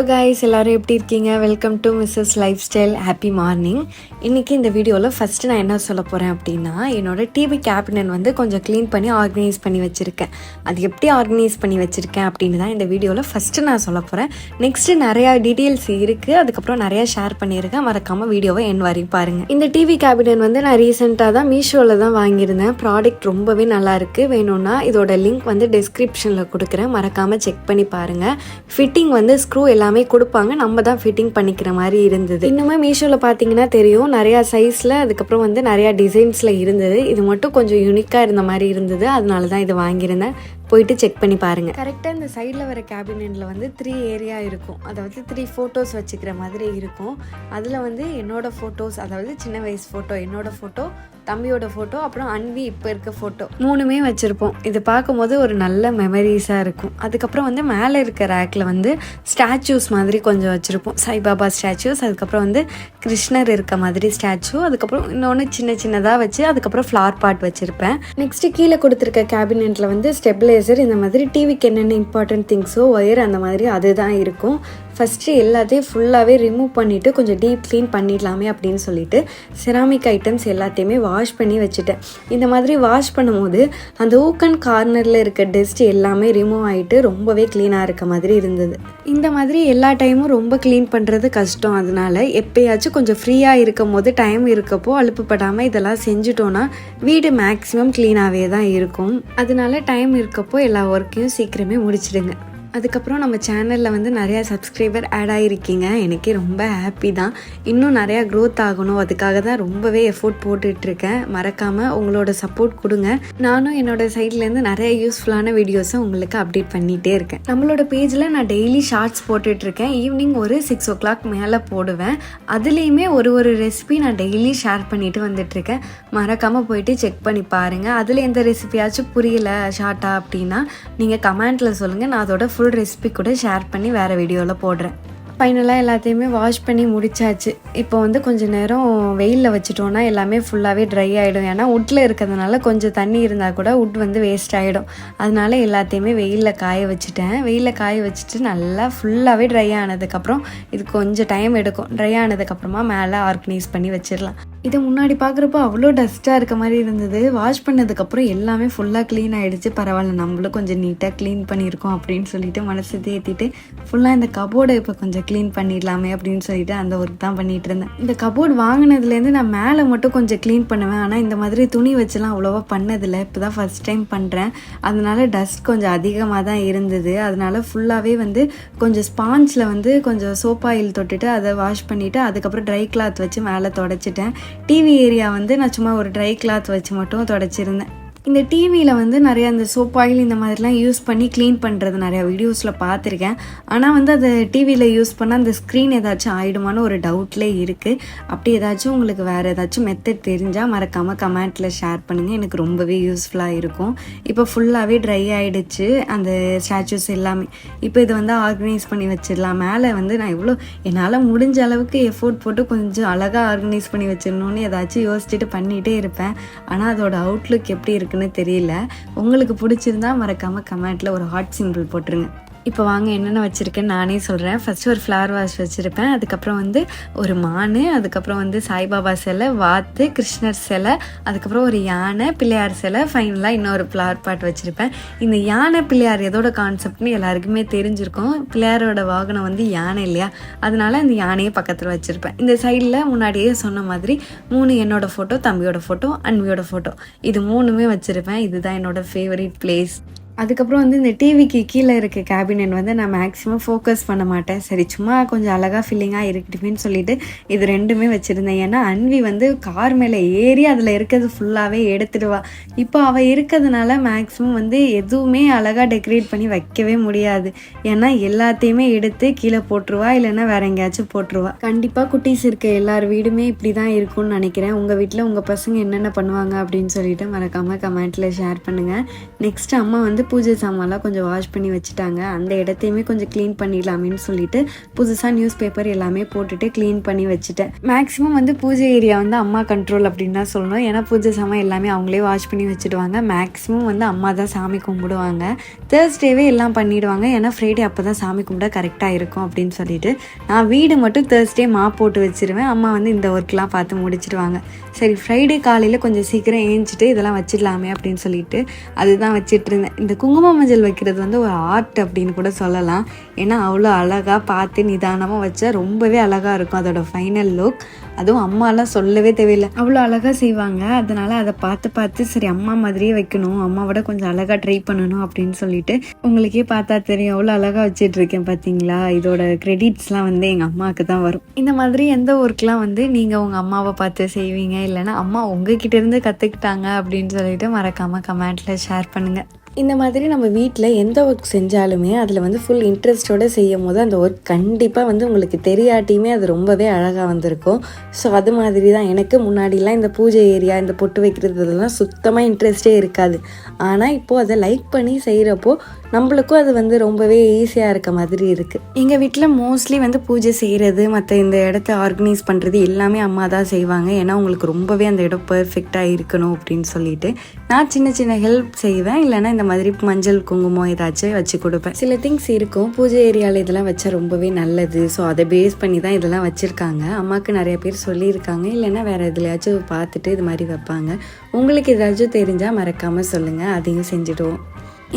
Hello guys எல்லாரும் எப்படி இருக்கீங்க? Welcome to Mrs lifestyle happy morning இன்றைக்கி இந்த வீடியோவில் ஃபஸ்ட்டு நான் என்ன சொல்ல போகிறேன் அப்படின்னா என்னோட டிவி கேபினட் வந்து கொஞ்சம் க்ளீன் பண்ணி ஆர்கனைஸ் பண்ணி வச்சுருக்கேன். அது எப்படி ஆர்கனைஸ் பண்ணி வச்சுருக்கேன் அப்படின்னு தான் இந்த வீடியோவில் ஃபஸ்ட்டு நான் சொல்ல போகிறேன் நெக்ஸ்ட்டு நிறையா டீட்டெயில்ஸ் இருக்குது அதுக்கப்புறம் நிறையா ஷேர் பண்ணியிருக்கேன். மறக்காமல் வீடியோவை என் வரையும் பாருங்கள் இந்த டிவி கேபினட் வந்து நான் ரீசெண்டாக தான் மீஷோவில் தான் வாங்கியிருந்தேன். ப்ராடக்ட் ரொம்பவே நல்லாயிருக்கு வேணும்னா இதோட லிங்க் வந்து டிஸ்கிரிப்ஷனில் கொடுக்குறேன். மறக்காமல் செக் பண்ணி பாருங்கள் ஃபிட்டிங் வந்து ஸ்க்ரூ எல்லாமே எல்லாமே கொடுப்பாங்க. நம்ம தான் ஃபிட்டிங் பண்ணிக்கிற மாதிரி இருந்தது. இன்னுமே மீஷோவில் பார்த்தீங்கன்னா தெரியும். நிறையா சைஸில் அதுக்கப்புறம் வந்து நிறையா டிசைன்ஸில் இருந்தது. இது மட்டும் கொஞ்சம் யூனிக்காக இருந்த மாதிரி இருந்தது. அதனால தான் இது வாங்கியிருந்தேன். போயிட்டு செக் பண்ணி பாருங்கள் கரெக்டாக இந்த சைடில் வர கேபினெட்டில் வந்து த்ரீ ஏரியா இருக்கும். அதாவது த்ரீ ஃபோட்டோஸ் வச்சுக்கிற மாதிரி இருக்கும். அதில் வந்து என்னோடய ஃபோட்டோஸ் அதாவது சின்ன வயசு ஃபோட்டோ என்னோடய ஃபோட்டோ தம்பியோட ஃபோட்டோ அப்புறம் அன்வி இப்போ இருக்க ஃபோட்டோ மூணுமே வச்சுருப்போம். இது பார்க்கும்போது ஒரு நல்ல மெமரிஸாக இருக்கும். அதுக்கப்புறம் வந்து மேலே இருக்க ரேக்கில் வந்து ஸ்டாச்சூஸ் மாதிரி கொஞ்சம் வச்சுருப்போம். சாய்பாபா ஸ்டாச்சூஸ் அதுக்கப்புறம் வந்து கிருஷ்ணர் இருக்க மாதிரி ஸ்டாச்சு அதுக்கப்புறம் இன்னொன்று சின்ன சின்னதாக வச்சு அதுக்கப்புறம் ஃப்ளார் பாட் வச்சுருப்பேன். நெக்ஸ்ட்டு கீழே கொடுத்துருக்க கேபினெட்டில் வந்து ஸ்டெபிளைசர் இந்த மாதிரி டிவிக்கு என்னென்ன இம்பார்ட்டன்ட் திங்ஸோ ஒயர் அந்த மாதிரி அதுதான் இருக்கும். ஃபஸ்ட்டு எல்லாத்தையும் ஃபுல்லாகவே ரிமூவ் பண்ணிவிட்டு கொஞ்சம் டீப் க்ளீன் பண்ணிடலாமே அப்படின்னு சொல்லிட்டு செராமிக் ஐட்டம்ஸ் எல்லாத்தையுமே வாஷ் பண்ணி வச்சுட்டேன். இந்த மாதிரி வாஷ் பண்ணும்போது அந்த ஊக்கன் கார்னரில் இருக்க டஸ்ட் எல்லாமே ரிமூவ் ஆகிட்டு ரொம்பவே க்ளீனாக இருக்க மாதிரி இருந்தது. இந்த மாதிரி எல்லா டைமும் ரொம்ப க்ளீன் பண்ணுறது கஷ்டம். அதனால எப்பயாச்சும் கொஞ்சம் ஃப்ரீயாக இருக்கும் போது டைம் இருக்கப்போ அலுப்புப்படாமல் இதெல்லாம் செஞ்சுட்டோன்னா வீடு மேக்ஸிமம் க்ளீனாகவே தான் இருக்கும். அதனால டைம் இருக்கப்போ எல்லா ஒர்க்கையும் சீக்கிரமே முடிச்சிடுங்க. அதுக்கப்புறம் நம்ம சேனலில் வந்து நிறையா சப்ஸ்கிரைபர் ஆட் ஆகிருக்கீங்க எனக்கே ரொம்ப ஹாப்பி தான். இன்னும் நிறையா க்ரோத் ஆகணும். அதுக்காக தான் ரொம்பவே எஃபோர்ட் போட்டுட்ருக்கேன் மறக்காமல் உங்களோட சப்போர்ட் கொடுங்க. நானும் என்னோட சைட்லேருந்து நிறைய யூஸ்ஃபுல்லான வீடியோஸை உங்களுக்கு அப்டேட் பண்ணிகிட்டே இருக்கேன். நம்மளோட பேஜில் நான் டெய்லி ஷார்ட்ஸ் போட்டுட்ருக்கேன் ஈவினிங் ஒரு சிக்ஸ் ஓ கிளாக் மேலே போடுவேன். அதுலேயுமே ஒரு ஒரு ரெசிபி நான் டெய்லி ஷேர் பண்ணிட்டு வந்துட்ருக்கேன் மறக்காமல் போயிட்டு செக் பண்ணி பாருங்கள் அதில் எந்த ரெசிபியாச்சும் புரியல ஷார்ட்டா அப்படின்னா நீங்கள் கமெண்ட்டில் சொல்லுங்கள் நான் அதோட ஃபுல் ரெசிபி கூட ஷேர் பண்ணி வேறு வீடியோவில் போடுறேன். ஃபைனலாக எல்லாத்தையுமே வாஷ் பண்ணி முடிச்சாச்சு. இப்போ வந்து கொஞ்சம் நேரம் வெயிலில் வச்சுட்டோன்னா எல்லாமே ஃபுல்லாகவே ட்ரை ஆகிடும் ஏன்னா உட்டில் இருக்கிறதுனால கொஞ்சம் தண்ணி இருந்தால் கூட உட் வந்து வேஸ்ட் ஆகிடும் அதனால எல்லாத்தையுமே வெயிலில் காய வச்சுட்டேன். வெயிலில் காய வச்சுட்டு நல்லா ஃபுல்லாகவே ட்ரை ஆனதுக்கப்புறம் இது கொஞ்சம் டைம் எடுக்கும். ட்ரை ஆனதுக்கப்புறமா மேலே ஆர்கனைஸ் பண்ணி வச்சிடலாம். இதை முன்னாடி பார்க்குறப்போ அவ்வளோ டஸ்ட்டாக இருக்க மாதிரி இருந்தது. வாஷ் பண்ணதுக்கப்புறம் எல்லாமே ஃபுல்லாக க்ளீன் ஆகிடுச்சு பரவாயில்ல நம்மளும் கொஞ்சம் நீட்டாக க்ளீன் பண்ணியிருக்கோம் அப்படின்னு சொல்லிட்டு மனசு தேத்திட்டு ஃபுல்லாக இந்த கபோர்டை இப்போ கொஞ்சம் க்ளீன் பண்ணிடலாமே அப்படின்னு சொல்லிட்டு அந்த ஒர்க் தான் பண்ணிட்டு இருந்தேன். இந்த கபோர்டு வாங்கினதுலேருந்து நான் மேலே மட்டும் கொஞ்சம் க்ளீன் பண்ணுவேன். ஆனால் இந்த மாதிரி துணி வச்சுலாம் அவ்வளோவா பண்ணதில்லை. இப்போ தான் ஃபஸ்ட் டைம் பண்ணுறேன் அதனால டஸ்ட் கொஞ்சம் அதிகமாக தான் இருந்தது. அதனால ஃபுல்லாகவே வந்து கொஞ்சம் ஸ்பாஞ்சில் வந்து கொஞ்சம் சோப் ஆயில் தொட்டுட்டு அதை வாஷ் பண்ணிவிட்டு அதுக்கப்புறம் ட்ரை கிளாத் வச்சு மேலே தொடச்சிட்டேன். டிவி ஏரியா வந்து நான் சும்மா ஒரு ட்ரை கிளாத் வச்சு மட்டும் தொடச்சிருந்தேன். இந்த டிவியில் வந்து நிறைய அந்த சோப் ஆயில் இந்த மாதிரிலாம் யூஸ் பண்ணி க்ளீன் பண்ணுறது நிறையா வீடியோஸில் பார்த்துருக்கேன். ஆனால் வந்து அது டிவியில் யூஸ் பண்ணால் அந்த ஸ்க்ரீன் ஏதாச்சும் ஆகிடுமான்னு ஒரு டவுட்லேயே இருக்குது அப்படி ஏதாச்சும் உங்களுக்கு வேறு ஏதாச்சும் மெத்தட் தெரிஞ்சால் மறக்காமல் கமெண்ட்டில் ஷேர் பண்ணுங்கள் எனக்கு ரொம்பவே யூஸ்ஃபுல்லாக இருக்கும். இப்போ ஃபுல்லாகவே ட்ரை ஆகிடுச்சு அந்த ஸ்டாச்சூஸ் எல்லாமே. இப்போ இதை வந்து ஆர்கனைஸ் பண்ணி வச்சிடலாம். மேலே வந்து நான் எவ்வளோ என்னால் முடிஞ்ச அளவுக்கு எஃபோர்ட் போட்டு கொஞ்சம் அழகாக ஆர்கனைஸ் பண்ணி வச்சிடணும்னு ஏதாச்சும் யோசிச்சுட்டு பண்ணிகிட்டே இருப்பேன். ஆனால் அதோட அவுட்லுக் எப்படி இருக்குன்னு தெரியல. உங்களுக்கு பிடிச்சிருந்தா மறக்காமல் கமெண்ட்டில் ஒரு ஹாட் சிம்பிள் போட்டுருங்க. இப்போ வாங்க என்னென்ன வச்சுருக்கேன்னு நானே சொல்கிறேன் ஃபஸ்ட்டு ஒரு ஃப்ளவர் வாஷ் வச்சுருப்பேன். அதுக்கப்புறம் வந்து ஒரு மான் அதுக்கப்புறம் வந்து சாய்பாபா சிலை வாத்து கிருஷ்ணர் சிலை அதுக்கப்புறம் ஒரு யானை பிள்ளையார் சிலை ஃபைனலாக இன்னொரு ஃப்ளவர் பாட் வச்சுருப்பேன். இந்த யானை பிள்ளையார் எதோட கான்செப்ட்னு எல்லாருக்குமே தெரிஞ்சிருக்கும். பிள்ளையாரோட வாகனம் வந்து யானை இல்லையா? அதனால இந்த யானையை பக்கத்தில் வச்சுருப்பேன். இந்த சைடில் முன்னாடியே சொன்ன மாதிரி மூணு என்னோட ஃபோட்டோ தம்பியோட ஃபோட்டோ அன்வியோட ஃபோட்டோ இது மூணுமே வச்சுருப்பேன். இதுதான் என்னோட ஃபேவரட் பிளேஸ் அதுக்கப்புறம் வந்து இந்த டிவிக்கு கீழே இருக்க கேபினட் வந்து நான் மேக்ஸிமம் ஃபோக்கஸ் பண்ண மாட்டேன். சரி சும்மா கொஞ்சம் அழகாக ஃபீலிங்காக இருக்கட்டுமேன்னு சொல்லிட்டு இது ரெண்டுமே வச்சுருந்தேன். ஏன்னா அன்வி வந்து கார் மேலே ஏறி அதில் இருக்கிறது ஃபுல்லாகவே எடுத்துடுவா. இப்போ அவள் இருக்கிறதுனால மேக்ஸிமம் வந்து எதுவுமே அழகாக டெக்கரேட் பண்ணி வைக்கவே முடியாது. ஏன்னா எல்லாத்தையுமே எடுத்து கீழே போட்டுருவா இல்லைன்னா வேற எங்கேயாச்சும் போட்டுருவா. கண்டிப்பாக குட்டீஸ் இருக்க எல்லார் வீடுமே இப்படி தான் இருக்கும்னு நினைக்கிறேன். உங்கள் வீட்டில் உங்கள் பசங்க என்னென்ன பண்ணுவாங்க அப்படின்னு சொல்லிட்டு மறக்காமல் கமெண்ட்டில் ஷேர் பண்ணுங்கள் நெக்ஸ்ட் அம்மா வந்து பூஜை சாமான்லாம் கொஞ்சம் வாஷ் பண்ணி வச்சுட்டாங்க. அந்த இடத்தையுமே கொஞ்சம் க்ளீன் பண்ணிடலாமேன்னு சொல்லிட்டு புதுசாக நியூஸ் பேப்பர் எல்லாமே போட்டுட்டு க்ளீன் பண்ணி வச்சுட்டேன். மேக்ஸிமம் வந்து பூஜை ஏரியா வந்து அம்மா கண்ட்ரோல் அப்படின்னு தான் சொல்லணும். ஏன்னா பூஜை சாமான் எல்லாமே அவங்களே வாஷ் பண்ணி வச்சுடுவாங்க. மேக்ஸிமம் வந்து அம்மா தான் சாமி கும்பிடுவாங்க. தேர்ஸ்டேவே எல்லாம் பண்ணிடுவாங்க. ஏன்னா ஃப்ரைடே அப்போ தான் சாமி கும்பிட கரெக்டாக இருக்கும் அப்படின்னு சொல்லிட்டு நான் வீடு மட்டும் தேர்ஸ்டே மா போட்டு வச்சிருவேன். அம்மா வந்து இந்த ஒர்க்லாம் பார்த்து முடிச்சிடுவாங்க. சரி ஃப்ரைடே காலையில் கொஞ்சம் சீக்கிரம் ஏஞ்சிட்டு இதெல்லாம் வச்சிடலாமே அப்படின்னு சொல்லிட்டு அதுதான் வச்சிட்டு இருந்தேன். இந்த குங்கும மஞ்சள் வைக்கிறது வந்து ஒரு ஆர்ட் அப்படின்னு கூட சொல்லலாம். ஏன்னா அவ்வளோ அழகாக பார்த்து நிதானமாக வச்சா ரொம்பவே அழகாக இருக்கும் அதோட ஃபைனல் லுக் அதுவும் அம்மாலாம் சொல்லவே தேவையில்லை. அவ்வளோ அழகாக செய்வாங்க. அதனால் அதை பார்த்து பார்த்து சரி அம்மா மாதிரியே வைக்கணும். அம்மாவோட கொஞ்சம் அழகாக ட்ரை பண்ணணும் அப்படின்னு சொல்லிட்டு உங்களுக்கே பார்த்தா தெரியும். அவ்வளோ அழகாக வச்சிட்ருக்கேன் பார்த்தீங்களா இதோட கிரெடிட்ஸ்லாம் வந்து எங்கள் அம்மாவுக்கு தான் வரும். இந்த மாதிரி எந்த ஒர்க்லாம் வந்து நீங்கள் உங்கள் அம்மாவை பார்த்து செய்வீங்க? இல்லைன்னா அம்மா உங்ககிட்டேருந்து கற்றுக்கிட்டாங்க அப்படின்னு சொல்லிட்டு மறக்காமல் கமெண்ட்டில் ஷேர் பண்ணுங்கள் இந்த மாதிரி நம்ம வீட்டில் எந்த ஒர்க் செஞ்சாலுமே அதில் வந்து ஃபுல் இன்ட்ரெஸ்டோடு செய்யும் போது அந்த ஒர்க் கண்டிப்பாக வந்து உங்களுக்கு தெரியாட்டியுமே அது ரொம்பவே அழகாக வந்திருக்கும். ஸோ அது மாதிரி தான் எனக்கு முன்னாடிலாம் இந்த பூஜை ஏரியா இந்த பொட்டு வைக்கிறது இதெல்லாம் சுத்தமாக இன்ட்ரெஸ்டே இருக்காது. ஆனால் இப்போது அதை லைக் பண்ணி செய்கிறப்போ நம்மளுக்கும் அது வந்து ரொம்பவே ஈஸியாக இருக்க மாதிரி இருக்குது எங்கள் வீட்டில் மோஸ்ட்லி வந்து பூஜை செய்கிறது மற்ற இந்த இடத்த ஆர்கனைஸ் பண்ணுறது எல்லாமே அம்மா தான் செய்வாங்க. ஏன்னா உங்களுக்கு ரொம்பவே அந்த இடம் பர்ஃபெக்டாக இருக்கணும் அப்படின்னு சொல்லிட்டு. நான் சின்ன சின்ன ஹெல்ப் செய்வேன். இல்லைன்னா இந்த மாதிரி மஞ்சள் குங்குமம் ஏதாச்சும் வச்சு கொடுப்பேன். சில திங்ஸ் இருக்கும். பூஜை ஏரியாவில் இதெல்லாம் வச்சா ரொம்பவே நல்லது. ஸோ அதை பேஸ் பண்ணி தான் இதெல்லாம் வச்சுருக்காங்க. அம்மாவுக்கு நிறைய பேர் சொல்லியிருக்காங்க. இல்லைன்னா வேறு எதுலையாச்சும் பார்த்துட்டு இது மாதிரி வைப்பாங்க. உங்களுக்கு ஏதாச்சும் தெரிஞ்சால் மறக்காமல் சொல்லுங்கள் அதையும் செஞ்சுடுவோம்.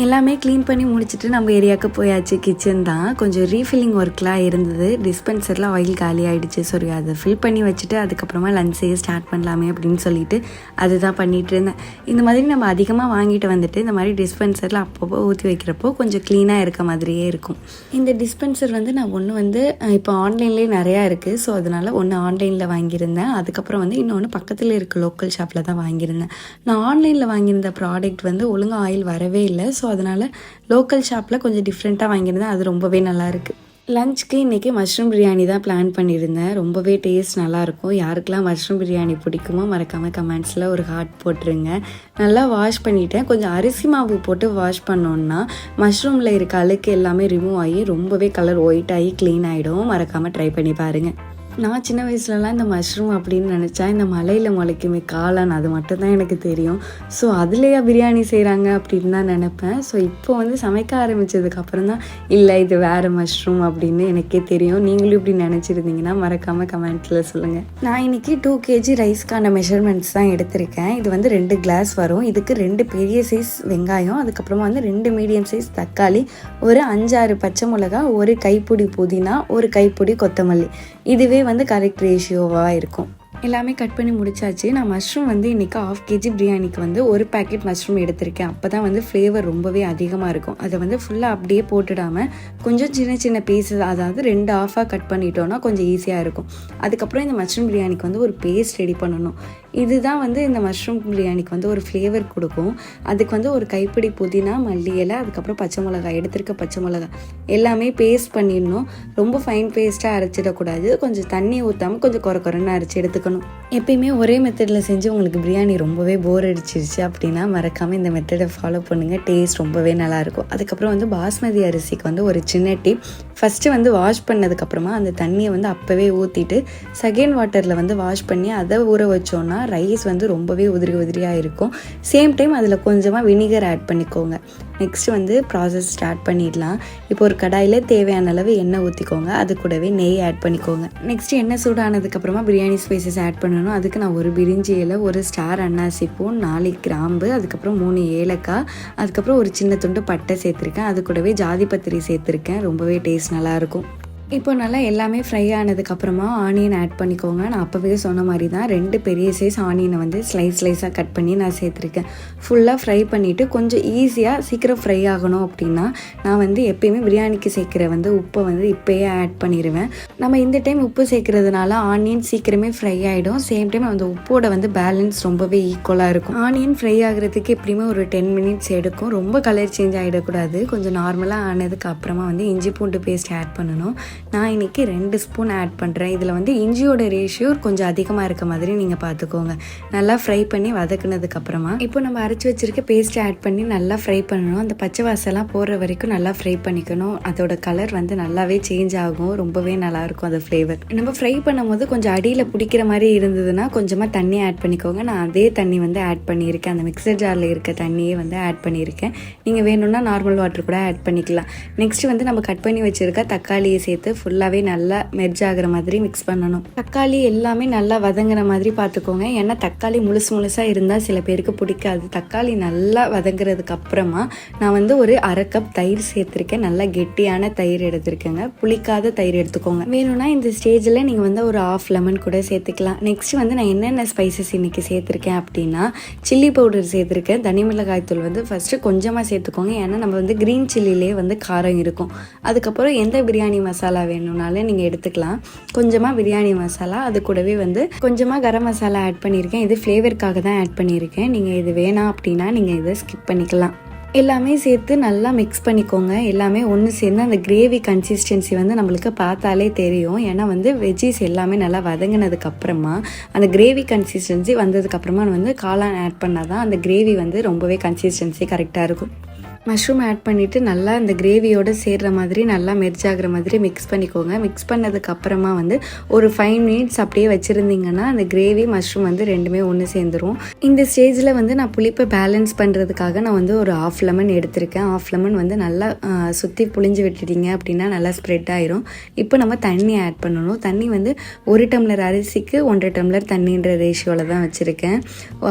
எல்லாமே க்ளீன் பண்ணி முடிச்சுட்டு நம்ம ஏரியாவுக்கு போயாச்சு. கிச்சன் தான். கொஞ்சம் ரீஃபில்லிங் ஒர்க்லாம் இருந்தது. டிஸ்பென்சரில் ஆயில் காலி ஆகிடுச்சு சாரி அதை ஃபில் பண்ணி வச்சுட்டு அதுக்கப்புறமா லஞ்ச் ஸ்டார்ட் பண்ணலாமே அப்படின்னு சொல்லிட்டு அதுதான் பண்ணிகிட்டு இருந்தேன். இந்த மாதிரி நம்ம அதிகமாக வாங்கிட்டு வந்துட்டு இந்த மாதிரி டிஸ்பென்சரில் அப்பப்போ ஊற்றி வைக்கிறப்போ கொஞ்சம் க்ளீனாக இருக்க மாதிரியே இருக்கும். இந்த டிஸ்பென்சர் வந்து நான் ஒன்று வந்து இப்போ ஆன்லைன்லேயே நிறையா இருக்குது ஸோ அதனால் ஒன்று ஆன்லைனில் வாங்கியிருந்தேன். அதுக்கப்புறம் வந்து இன்னொன்று பக்கத்தில் இருக்க லோக்கல் ஷாப்பில் தான் வாங்கியிருந்தேன். நான் ஆன்லைனில் வாங்கியிருந்த ப்ராடக்ட் வந்து ஒழுங்காக ஆயில் வரவே இல்லை. ஸோ ஸோ அதனால் லோக்கல் ஷாப்பில் கொஞ்சம் டிஃப்ரெண்ட்டாக வாங்கியிருந்தேன். அது ரொம்பவே நல்லாயிருக்கு லஞ்சுக்கு இன்றைக்கி மஷ்ரூம் பிரியாணி தான் பிளான் பண்ணியிருந்தேன். ரொம்பவே டேஸ்ட் நல்லாயிருக்கும் யாருக்கெல்லாம் மஷ்ரூம் பிரியாணி பிடிக்குமோ மறக்காமல் கமெண்ட்ஸில் ஒரு ஹார்ட் போட்டுருங்க. நல்லா வாஷ் பண்ணிட்டேன். கொஞ்சம் அரிசி மாவு போட்டு வாஷ் பண்ணோன்னா மஷ்ரூமில் இருக்க அழுக்கு எல்லாமே ரிமூவ் ஆகி ரொம்பவே கலர் ஒயிட் ஆகி க்ளீன் ஆகிடும் மறக்காமல் ட்ரை பண்ணி பாருங்கள் நான் சின்ன வயசுலலாம் இந்த மஷ்ரூம் அப்படின்னு நினச்சா இந்த மலையில் முளைக்குமே காளான் அது மட்டும் தான் எனக்கு தெரியும். ஸோ அதுலேயே பிரியாணி செய்கிறாங்க அப்படின்னு தான் நினப்பேன். ஸோ இப்போ வந்து சமைக்க ஆரம்பித்ததுக்கப்புறம் தான் இல்லை இது வேறு மஷ்ரூம் அப்படின்னு எனக்கே தெரியும். நீங்களும் இப்படி நினச்சிருந்தீங்கன்னா மறக்காமல் கமெண்ட்டில் சொல்லுங்கள் நான் இன்னைக்கு டூ கேஜி ரைஸ்க்கான மெஷர்மெண்ட்ஸ் தான் எடுத்திருக்கேன். இது வந்து ரெண்டு கிளாஸ் வரும். இதுக்கு ரெண்டு பெரிய சைஸ் வெங்காயம் அதுக்கப்புறமா வந்து ரெண்டு மீடியம் சைஸ் தக்காளி ஒரு அஞ்சாறு பச்சை மிளகா ஒரு கைப்பிடி புதினா ஒரு கைப்பிடி கொத்தமல்லி. இதுவே வந்து கரெக்ட் ரேஷியோவாக இருக்கும். எல்லாமே கட் பண்ணி முடிச்சாச்சு. நான் மஷ்ரூம் வந்து இன்றைக்கி ஆஃப் கேஜி பிரியாணிக்கு வந்து ஒரு பேக்கெட் மஷ்ரூம் எடுத்திருக்கேன். அப்போ தான் வந்து ஃப்ளேவர் ரொம்பவே அதிகமாக இருக்கும். அதை வந்து ஃபுல்லாக அப்படியே போட்டுடாமல் கொஞ்சம் சின்ன சின்ன பீசஸ் அதாவது ரெண்டு ஆஃபாக கட் பண்ணிட்டோன்னா கொஞ்சம் ஈஸியாக இருக்கும். அதுக்கப்புறம் இந்த மஷ்ரூம் பிரியாணிக்கு வந்து ஒரு பேஸ்ட் ரெடி பண்ணணும். இதுதான் வந்து இந்த மஷ்ரூம் பிரியாணிக்கு வந்து ஒரு ஃப்ளேவர் கொடுக்கும். அதுக்கு வந்து ஒரு கைப்பிடி புதினா மல்லி இலை அதுக்கப்புறம் பச்சை மிளகாய் எடுத்திருக்க பச்சை மிளகாய். எல்லாமே பேஸ்ட் பண்ணிடணும். ரொம்ப ஃபைன் பேஸ்ட்டாக அரைச்சிடக்கூடாது. கொஞ்சம் தண்ணி ஊற்றாமல் கொஞ்சம் குறை குறைன்னு அரைச்சி எடுத்துக்கணும். எப்பயுமே ஒரே மெத்தடில் செஞ்சு உங்களுக்கு பிரியாணி ரொம்பவே போர் அடிச்சிருச்சு அப்படின்னா மறக்காமல் இந்த மெத்தடை ஃபாலோ பண்ணுங்கள் டேஸ்ட் ரொம்பவே நல்லாயிருக்கும். அதுக்கப்புறம் வந்து பாஸ்மதி அரிசிக்கு வந்து ஒரு சின்ன டிப் ஃபஸ்ட்டு வந்து வாஷ் பண்ணதுக்கப்புறமா அந்த தண்ணியை வந்து அப்போவே ஊற்றிட்டு செகண்ட் வாட்டரில் வந்து வாஷ் பண்ணி அதை ஊற வச்சோன்னா ரைஸ் வந்து ரொம்பவே உதிரி உதிரியாக இருக்கும். சேம் டைம் அதில் கொஞ்சமாக வினிகர் ஆட் பண்ணிக்கோங்க. நெக்ஸ்ட் வந்து ப்ராசஸ் ஸ்டார்ட் பண்ணிடலாம். இப்போ ஒரு கடாயில் தேவையான அளவு எண்ணெய் ஊற்றிக்கோங்க அது கூடவே நெய் ஆட் பண்ணிக்கோங்க. நெக்ஸ்ட் எண்ணெய் சூடானதுக்கப்புறமா பிரியாணி ஸ்பைசஸ் ஆட் பண்ணணும். அதுக்கு நான் ஒரு பிரிஞ்சி இலை ஒரு ஸ்டார் அன்னாசி பூ நாலு கிராம்பு அதுக்கப்புறம் மூணு ஏலக்காய் அதுக்கப்புறம் ஒரு சின்ன துண்டு பட்டை சேர்த்துருக்கேன். அது கூடவே ஜாதி பத்திரி சேர்த்துருக்கேன். ரொம்பவே டேஸ்ட் நல்லாயிருக்கும் இப்போ நல்லா எல்லாமே ஃப்ரை ஆனதுக்கப்புறமா ஆனியன் ஆட் பண்ணிக்கோங்க. நான் அப்போவே சொன்ன மாதிரி தான் ரெண்டு பெரிய சைஸ் ஆனியனை வந்து ஸ்லைஸ் ஸ்லைஸாக கட் பண்ணி நான் சேர்த்துருக்கேன். ஃபுல்லாக ஃப்ரை பண்ணிவிட்டு கொஞ்சம் ஈஸியாக சீக்கிரம் ஃப்ரை ஆகணும் அப்படின்னா நான் வந்து எப்பயுமே பிரியாணிக்கு சேர்க்குற வந்து உப்பை வந்து இப்போயே ஆட் பண்ணிடுவேன் நம்ம இந்த டைம் உப்பு சேர்க்குறதுனால ஆனியன் சீக்கிரமே ஃப்ரை ஆகிடும் சேம் டைம் அந்த உப்போட வந்து பேலன்ஸ் ரொம்பவே ஈக்குவலாக இருக்கும். ஆனியன் ஃப்ரை ஆகிறதுக்கு எப்படியுமே ஒரு டென் மினிட்ஸ் எடுக்கும். ரொம்ப கலர் சேஞ்ச் ஆகிடக்கூடாது கொஞ்சம் நார்மலாக ஆனதுக்கு அப்புறமா வந்து இஞ்சி பூண்டு பேஸ்ட் ஆட் பண்ணணும். நான் இன்றைக்கி ரெண்டு ஸ்பூன் ஆட் பண்ணுறேன் இதில் வந்து இஞ்சியோட ரேஷியோ கொஞ்சம் அதிகமாக இருக்க மாதிரி நீங்கள் பார்த்துக்கோங்க நல்லா ஃப்ரை பண்ணி வதக்குனதுக்கப்புறமா இப்போ நம்ம அரைச்சி வச்சிருக்க பேஸ்ட் ஆட் பண்ணி நல்லா ஃப்ரை பண்ணணும். அந்த பச்சை வாசலாம் போகிற வரைக்கும் நல்லா ஃப்ரை பண்ணிக்கணும். அதோட கலர் வந்து நல்லாவே சேஞ்ச் ஆகும். ரொம்பவே நல்லாயிருக்கும் அந்த ஃப்ளேவர் நம்ம ஃப்ரை பண்ணும்போது கொஞ்சம் அடியில் பிடிக்கிற மாதிரி இருந்ததுன்னா கொஞ்சமாக தண்ணி ஆட் பண்ணிக்கோங்க. நான் அதே தண்ணி வந்து ஆட் பண்ணியிருக்கேன். அந்த மிக்சர் ஜாரில் இருக்க தண்ணியே வந்து ஆட் பண்ணியிருக்கேன். நீங்கள் வேணும்னா நார்மல் வாட்டர் கூட ஆட் பண்ணிக்கலாம். நெக்ஸ்ட் வந்து நம்ம கட் பண்ணி வச்சுருக்க தக்காளியை சேர்த்து ஃபுல்லாகவே நல்லா மெர்ஜ் ஆகிற மாதிரி மிக்ஸ் பண்ணணும். தக்காளி எல்லாமே நல்லா வதங்குற மாதிரி பார்த்துக்கோங்க. ஏன்னா தக்காளி முழுசு முழுசாக இருந்தால் சில பேருக்கு பிடிக்காது. தக்காளி நல்லா வதங்குறதுக்கு அப்புறமா நான் வந்து ஒரு அரை கப் தயிர் சேர்த்துருக்கேன். நல்லா கெட்டியான தயிர் எடுத்திருக்கேங்க. புளிக்காத தயிர் எடுத்துக்கோங்க. வேணும்னா இந்த ஸ்டேஜில் நீங்கள் வந்து ஒரு ஆஃப் லெமன் கூட சேர்த்துக்கலாம். நெக்ஸ்ட் வந்து நான் என்னென்ன ஸ்பைசஸ் இன்றைக்கி சேர்த்துருக்கேன் அப்படின்னா சில்லி பவுடர் சேர்த்துருக்கேன். தனி மிளகாய் தூள் வந்து ஃபஸ்ட்டு கொஞ்சமாக சேர்த்துக்கோங்க. ஏன்னா நம்ம வந்து க்ரீன் சில்லிலே வந்து காரம் இருக்கும். அதுக்கப்புறம் எந்த பிரியாணி மசாலா வேணும்னாலும் நீங்கள் எடுத்துக்கலாம். கொஞ்சமாக பிரியாணி மசாலா அது கூடவே வந்து கொஞ்சமாக கரம் மசாலா ஆட் பண்ணியிருக்கேன். இது ஃப்ளேவருக்காக தான் ஆட் பண்ணியிருக்கேன். நீங்கள் இது வேணாம் அப்படின்னா நீங்கள் இதை ஸ்கிப் பண்ணிக்கலாம். எல்லாமே சேர்த்து நல்லா மிக்ஸ் பண்ணிக்கோங்க. எல்லாமே ஒன்று சேர்ந்து அந்த கிரேவி கன்சிஸ்டன்சி வந்து நம்மளுக்கு பார்த்தாலே தெரியும். ஏன்னா வந்து வெஜ்ஜிஸ் எல்லாமே நல்லா வதங்கினதுக்கப்புறமா அந்த கிரேவி கன்சிஸ்டன்சி வந்ததுக்கப்புறமா வந்து காளான் ஆட் பண்ணால் தான் அந்த கிரேவி வந்து ரொம்பவே கன்சிஸ்டன்சி கரெக்டாக இருக்கும். மஷ்ரூம் ஆட் பண்ணிவிட்டு நல்லா அந்த கிரேவியோடு சேர்கிற மாதிரி நல்லா மெர்ஜ் ஆகிற மாதிரி மிக்ஸ் பண்ணிக்கோங்க. மிக்ஸ் பண்ணதுக்கப்புறமா வந்து ஒரு ஃபைவ் மினிட்ஸ் அப்படியே வச்சுருந்தீங்கன்னா அந்த கிரேவி மஷ்ரூம் வந்து ரெண்டுமே ஒன்று சேர்ந்துரும். இந்த ஸ்டேஜில் வந்து நான் புளிப்பை பேலன்ஸ் பண்ணுறதுக்காக நான் வந்து ஒரு ஆஃப் லெமன் எடுத்திருக்கேன். ஆஃப் லெமன் வந்து நல்லா சுற்றி புளிஞ்சு விட்டுட்டீங்க அப்படின்னா நல்லா ஸ்ப்ரெட் ஆயிரும். இப்போ நம்ம தண்ணி ஆட் பண்ணணும். தண்ணி வந்து ஒரு டம்ளர் அரிசிக்கு ஒன்றரை டம்ளர் தண்ணின்ற ரேஷியோவில் தான் வச்சுருக்கேன்.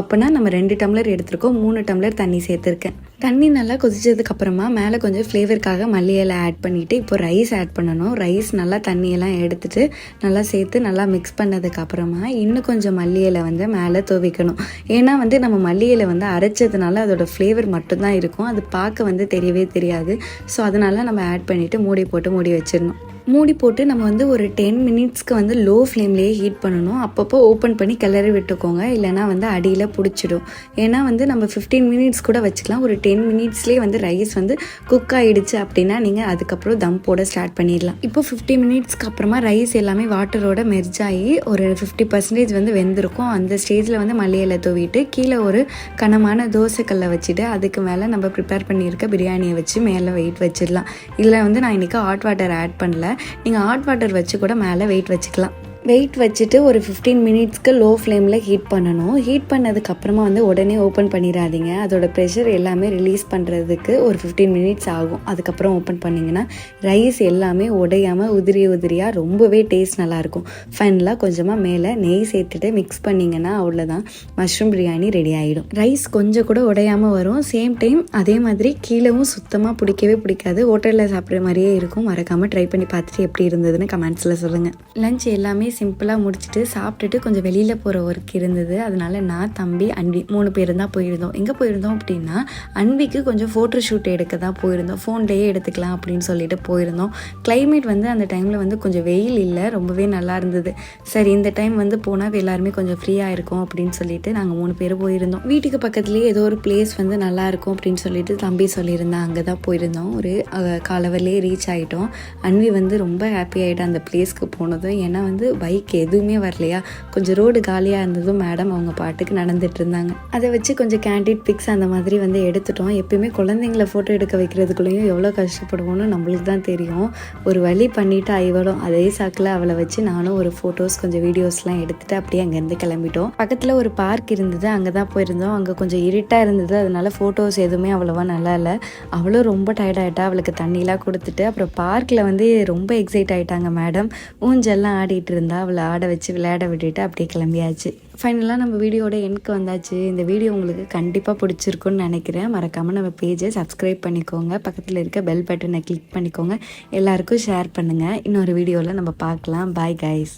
அப்போனா நம்ம ரெண்டு டம்ளர் எடுத்திருக்கோம். மூணு டம்ளர் தண்ணி சேர்த்துருக்கேன். தண்ணி நல்லா கொதிச்சதுக்கு அப்புறமா மேலே கொஞ்சம் ஃப்ளேவருக்காக மல்லியலை ஆட் பண்ணிவிட்டு இப்போ ரைஸ் ஆட் பண்ணணும். ரைஸ் நல்லா தண்ணியெல்லாம் எடுத்துட்டு நல்லா சேர்த்து நல்லா மிக்ஸ் பண்ணதுக்கு அப்புறமா இன்னும் கொஞ்சம் மல்லியலை வந்து மேலே துவைக்கணும். ஏன்னா வந்து நம்ம மல்லியலை வந்து அரைச்சதுனால அதோட ஃப்ளேவர் மட்டும்தான் இருக்கும். அது பார்க்க வந்து தெரியவே தெரியாது. ஸோ அதனால நம்ம ஆட் பண்ணிவிட்டு மூடி போட்டு மூடி வச்சிடணும். மூடி போட்டு நம்ம வந்து ஒரு டென் மினிட்ஸ்க்கு வந்து லோ ஃப்ளேம்லேயே ஹீட் பண்ணணும். அப்பப்போ ஓப்பன் பண்ணி கிளறி விட்டுக்கோங்க. இல்லைனா வந்து அடியில் பிடிச்சிடும். ஏன்னா வந்து நம்ம ஃபிஃப்டீன் மினிட்ஸ் கூட வச்சுக்கலாம். ஒரு டென் மினிட்ஸ்லேயே வந்து ரைஸ் வந்து குக் ஆகிடுச்சு அப்படின்னா நீங்கள் அதுக்கப்புறம் தம் போட ஸ்டார்ட் பண்ணிடலாம். இப்போ ஃபிஃப்டி மினிட்ஸ்க்கு அப்புறமா ரைஸ் எல்லாமே வாட்டரோட மெர்ஜ் ஆகி ஒரு ஃபிஃப்டி பர்சன்டேஜ் வந்து வெந்திருக்கும். அந்த ஸ்டேஜில் வந்து மலையில தூவிட்டு கீழே ஒரு கனமான தோசைக்கல்லை வச்சுட்டு அதுக்கு மேலே நம்ம ப்ரிப்பேர் பண்ணியிருக்க பிரியாணியை வச்சு மேலே வெயிட் வச்சிடலாம். இதில் வந்து நான் இன்றைக்கி ஹாட் வாட்டர் ஆட் பண்ணல. நீங்கள் ஹாட் வாட்டர் வச்சு கூட மேலே வெயிட் வச்சுக்கலாம். வெயிட் வச்சுட்டு ஒரு ஃபிஃப்டீன் மினிட்ஸ்க்கு லோ ஃப்ளேமில் ஹீட் பண்ணணும். ஹீட் பண்ணதுக்கப்புறமா வந்து உடனே ஓப்பன் பண்ணிடாதீங்க. அதோட ப்ரெஷர் எல்லாமே ரிலீஸ் பண்ணுறதுக்கு ஒரு ஃபிஃப்டீன் மினிட்ஸ் ஆகும். அதுக்கப்புறம் ஓப்பன் பண்ணிங்கன்னா ரைஸ் எல்லாமே உடையாமல் உதிரி உதிரியாக ரொம்பவே டேஸ்ட் நல்லாயிருக்கும். ஃபைனலாக கொஞ்சமாக மேலே நெய் சேர்த்துட்டு மிக்ஸ் பண்ணிங்கன்னா அவ்வளோதான் மஷ்ரூம் பிரியாணி ரெடி ஆகிடும் ரைஸ் கொஞ்சம் கூட உடையாமல் வரும். சேம் டைம் அதே மாதிரி கீழவும் சுத்தமாக பிடிக்கவே பிடிக்காது. ஹோட்டலில் சாப்பிட்ற மாதிரியே இருக்கும். மறக்காமல் ட்ரை பண்ணி பார்த்துட்டு எப்படி இருந்ததுன்னு கமெண்ட்ஸில் சொல்லுங்கள் லஞ்ச் எல்லாமே சிம்பிளாக முடிச்சுட்டு சாப்பிட்டுட்டு கொஞ்சம் வெளியில் போகிற ஒர்க் இருந்தது. அதனால நான் தம்பி அன்வி மூணு பேர் தான் போயிருந்தோம். எங்கே போயிருந்தோம் அப்படின்னா அன்விக்கு கொஞ்சம் ஃபோட்டோ ஷூட் எடுக்க தான் போயிருந்தோம். ஃபோன்லேயே எடுத்துக்கலாம் அப்படின்னு சொல்லிட்டு போயிருந்தோம். கிளைமேட் வந்து அந்த டைமில் வந்து கொஞ்சம் வெயில் இல்லை ரொம்பவே நல்லா இருந்தது. சரி இந்த டைம் வந்து போனால் எல்லாருமே கொஞ்சம் ஃப்ரீயாக இருக்கும் அப்படின்னு சொல்லிட்டு நாங்கள் மூணு பேர் போயிருந்தோம். வீட்டுக்கு பக்கத்துலேயே ஏதோ ஒரு பிளேஸ் வந்து நல்லா இருக்கும் அப்படின்னு சொல்லிட்டு தம்பி சொல்லியிருந்தேன் அங்கே தான் போயிருந்தோம். ஒரு காலவரிலே ரீச் ஆகிட்டோம் அன்வி வந்து ரொம்ப ஹாப்பி ஆகிட்டேன் அந்த பிளேஸ்க்கு போனதும். ஏன்னா வந்து பைக் எதுவுமே வரலையா? கொஞ்சம் ரோடு காலியாக இருந்ததும் மேடம் அவங்க பாட்டுக்கு நடந்துட்டு இருந்தாங்க. அதை வச்சு கொஞ்சம் கேண்டிட் பிக்ஸ் அந்த மாதிரி வந்து எடுத்துட்டோம். எப்பயுமே குழந்தைங்கள ஃபோட்டோ எடுக்க வைக்கிறதுக்குள்ளேயும் எவ்வளோ கஷ்டப்படுவோம்னு நம்மளுக்கு தான் தெரியும். ஒரு வழி பண்ணிவிட்டு ஐவளும் அதே சாக்கில் அவளை வச்சு நானும் ஒரு ஃபோட்டோஸ் கொஞ்சம் வீடியோஸ்லாம் எடுத்துகிட்டு அப்படியே அங்கேருந்து கிளம்பிட்டோம். பக்கத்தில் ஒரு பார்க் இருந்தது அங்கே தான் போயிருந்தோம். அங்கே கொஞ்சம் இருட்டாக இருந்தது. அதனால ஃபோட்டோஸ் எதுவுமே அவ்வளோவா நல்லா இல்லை. அவளும் ரொம்ப டயர்ட் ஆகிட்டா அவளுக்கு தண்ணிலாம் கொடுத்துட்டு அப்புறம் பார்க்கில் வந்து ரொம்ப எக்ஸைட் ஆகிட்டாங்க மேடம் ஊஞ்செல்லாம் ஆடிட்டு இருந்தா அவளை ஆட வச்சு விளையாட விட்டுட்டு அப்படியே கிளம்பியாச்சு. ஃபைனலாக நம்ம வீடியோட எண்ட்க்கு வந்தாச்சு. இந்த வீடியோ உங்களுக்கு கண்டிப்பாக பிடிச்சிருக்குன்னு நினைக்கிறேன். மறக்காமல் நம்ம பேஜை சப்ஸ்கிரைப் பண்ணிக்கோங்க. பக்கத்தில் இருக்க பெல் பட்டனை கிளிக் பண்ணிக்கோங்க. எல்லாருக்கும் ஷேர் பண்ணுங்கள் இன்னொரு வீடியோவில் நம்ம பார்க்கலாம். Bye guys